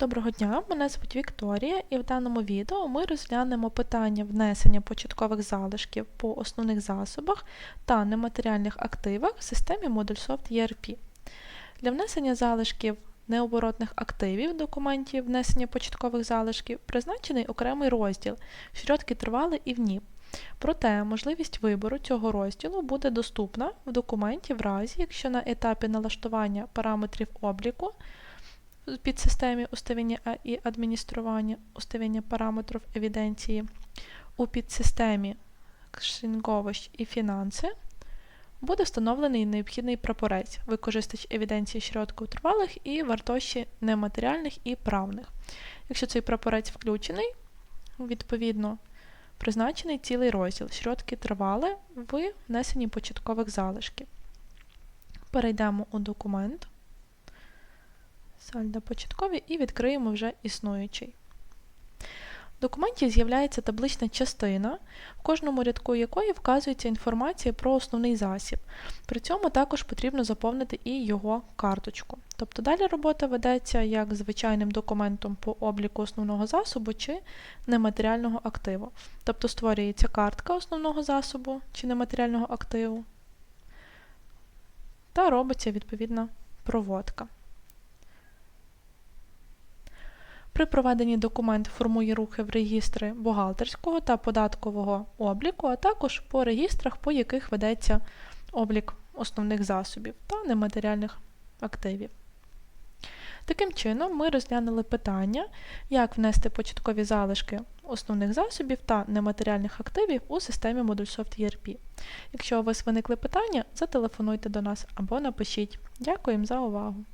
Доброго дня, мене звуть Вікторія, і в даному відео ми розглянемо питання внесення початкових залишків по основних засобах та нематеріальних активах в системі ModulSoft ERP. Для внесення залишків необоротних активів в документі внесення початкових залишків призначений окремий розділ «Шрьотки тривали і ВНІП». Проте можливість вибору цього розділу буде доступна в документі в разі, якщо на етапі налаштування параметрів обліку підсистемі уставління і адміністрування, уставління параметрів евіденції у підсистемі кшинговищ і фінанси буде встановлений необхідний прапорець, використач евіденції широтку тривалих і вартощі нематеріальних і правних. Якщо цей прапорець включений, відповідно призначений цілий розділ широтки тривали в внесенні початкових залишків. Перейдемо у документ сальдо початкові і відкриємо вже існуючий. В документі з'являється таблична частина, в кожному рядку якої вказується інформація про основний засіб. При цьому також потрібно заповнити і його карточку. Тобто далі робота ведеться як звичайним документом по обліку основного засобу чи нематеріального активу. Тобто створюється картка основного засобу чи нематеріального активу та робиться відповідна проводка. При проведенні документ формує рухи в регістри бухгалтерського та податкового обліку, а також по регістрах, по яких ведеться облік основних засобів та нематеріальних активів. Таким чином, ми розглянули питання, як внести початкові залишки основних засобів та нематеріальних активів у системі ModulSoft ERP. Якщо у вас виникли питання, зателефонуйте до нас або напишіть. Дякуємо за увагу!